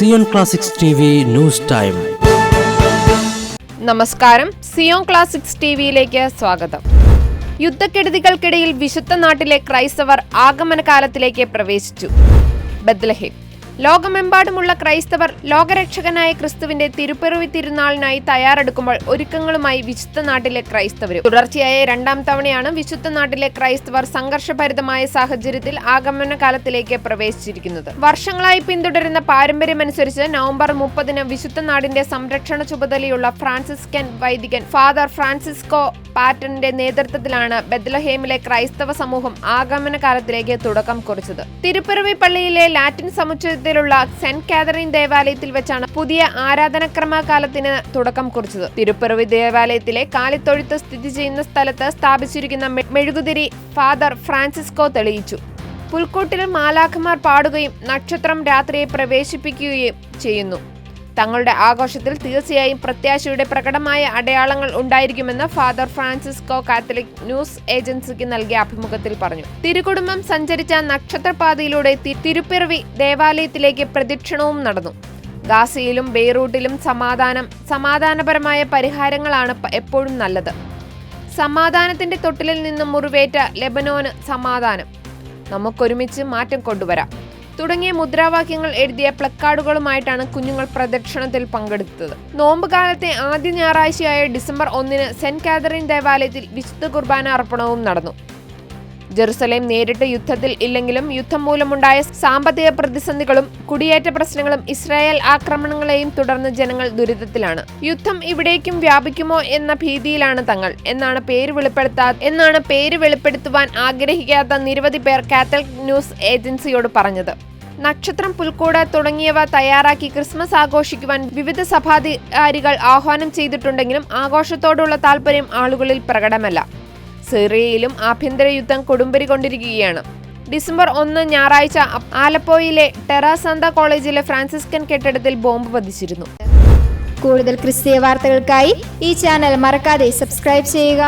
Zion classics T news time നമസ്കാരം. Zion classics ടിവിയിലേക്ക് സ്വാഗതം. യുദ്ധക്കെടുതികൾക്കിടയിൽ വിശുദ്ധ നാട്ടിലെ ക്രൈസ്തവർ ആഗമന കാലത്തിലേക്ക് പ്രവേശിച്ചു. ബദ്ലഹേം ലോകമെമ്പാടുമുള്ള ക്രൈസ്തവർ ലോകരക്ഷകനായ ക്രിസ്തുവിന്റെ തിരുപ്പിറവി തിരുനാളിനായി തയ്യാറെടുക്കുമ്പോൾ ഒരുക്കങ്ങളുമായി വിശുദ്ധ നാട്ടിലെ ക്രൈസ്തവർ തുടർച്ചയായ രണ്ടാം തവണയാണ് വിശുദ്ധ നാട്ടിലെ ക്രൈസ്തവർ സംഘർഷഭരിതമായ സാഹചര്യത്തിൽ ആഗമന കാലത്തിലേക്ക് പ്രവേശിച്ചിരിക്കുന്നത്. വർഷങ്ങളായി പിന്തുടരുന്ന പാരമ്പര്യമനുസരിച്ച് നവംബർ മുപ്പതിന് വിശുദ്ധ നാടിന്റെ സംരക്ഷണ ചുമതലയുള്ള ഫ്രാൻസിസ്കൻ വൈദികൻ ഫാദർ ഫ്രാൻസിസ്കോ പാറ്റന്റെ നേതൃത്വത്തിലാണ് ബദ്ലഹേമിലെ ക്രൈസ്തവ സമൂഹം ആഗമന കാലത്തിലേക്ക് തുടക്കം കുറിച്ചത്. തിരുപ്പിറവി പള്ളിയിലെ ലാറ്റിൻ സമുച്ചയത്തിലുള്ള സെന്റ് കാതറിൻ ദേവാലയത്തിൽ വെച്ചാണ് പുതിയ ആരാധനക്രമകാലത്തിന് തുടക്കം കുറിച്ചത്. തിരുപ്പിറവി ദേവാലയത്തിലെ കാലിത്തൊഴുത്ത് സ്ഥിതി ചെയ്യുന്ന സ്ഥലത്ത് സ്ഥാപിച്ചിരിക്കുന്ന മെഴുകുതിരി ഫാദർ ഫ്രാൻസിസ്കോ തെളിയിച്ചു. പുൽക്കൂട്ടിൽ മാലാഖമാർ പാടുകയും നക്ഷത്രം രാത്രിയെ പ്രവേശിപ്പിക്കുകയും ചെയ്യുന്നു. തങ്ങളുടെ ആഘോഷത്തിൽ തീർച്ചയായും പ്രത്യാശയുടെ പ്രകടമായ അടയാളങ്ങൾ ഉണ്ടായിരിക്കുമെന്ന് ഫാദർ ഫ്രാൻസിസ്കോ കാത്തലിക് ന്യൂസ് ഏജൻസിക്ക് നൽകിയ അഭിമുഖത്തിൽ പറഞ്ഞു. തിരുകുടുംബം സഞ്ചരിച്ച നക്ഷത്രപാതയിലൂടെ തിരുപ്പിറവി ദേവാലയത്തിലേക്ക് പ്രദക്ഷിണവും നടന്നു. ഗാസയിലും ബെയ്റൂട്ടിലും സമാധാനം സമാധാനപരമായ പരിഹാരങ്ങളാണ് എപ്പോഴും നല്ലത്. സമാധാനത്തിന്റെ തൊട്ടിലിൽ നിന്നും മുറിവേറ്റ ലെബനോന് സമാധാനം. നമുക്കൊരുമിച്ച് മാറ്റം കൊണ്ടുവരാം. തുടങ്ങിയ മുദ്രാവാക്യങ്ങൾ എഴുതിയ പ്ലക്കാർഡുകളുമായിട്ടാണ് കുഞ്ഞുങ്ങൾ പ്രദക്ഷിണത്തിൽ പങ്കെടുത്തത്. നോമ്പുകാലത്തെ ആദ്യ ഞായറാഴ്ചയായ ഡിസംബർ ഒന്നിന് സെന്റ് കാതറിൻ ദേവാലയത്തിൽ വിശുദ്ധ കുർബാന അർപ്പണവും നടന്നു. ജെറുസലേം നേരിട്ട് യുദ്ധത്തിൽ ഇല്ലെങ്കിലും യുദ്ധം മൂലമുണ്ടായ സാമ്പത്തിക പ്രതിസന്ധികളും കുടിയേറ്റ പ്രശ്നങ്ങളും ഇസ്രായേൽ ആക്രമണങ്ങളെയും തുടർന്ന് ജനങ്ങൾ ദുരിതത്തിലാണ്. യുദ്ധം ഇവിടേക്കും വ്യാപിക്കുമോ എന്ന ഭീതിയിലാണ് തങ്ങൾ. എന്നാണ് പേര് വെളിപ്പെടുത്താ എന്നാണ് പേര് വെളിപ്പെടുത്തുവാൻ ആഗ്രഹിക്കാത്ത നിരവധി പേർ കാത്തലിക് ന്യൂസ് ഏജൻസിയോട് പറഞ്ഞത്. നക്ഷത്രം പുൽക്കൂട് തുടങ്ങിയവ തയ്യാറാക്കി ക്രിസ്മസ് ആഘോഷിക്കുവാൻ വിവിധ സഭാധികാരികൾ ആഹ്വാനം ചെയ്തിട്ടുണ്ടെങ്കിലും ആഘോഷത്തോടുള്ള താല്പര്യം ആളുകളിൽ പ്രകടമല്ല. സിറിയയിലും ആഭ്യന്തര യുദ്ധം കൊടുമ്പരി കൊണ്ടിരിക്കുകയാണ്. ഡിസംബർ ഒന്ന് ഞായറാഴ്ച ആലപ്പോയിലെ ടെറാസാന്ത കോളേജിലെ ഫ്രാൻസിസ്കൻ കെട്ടിടത്തിൽ ബോംബ് പതിച്ചിരുന്നു. കൂടുതൽ ക്രിസ്തീയ വാർത്തകൾക്കായി ഈ ചാനൽ മറക്കാതെ സബ്സ്ക്രൈബ് ചെയ്യുക.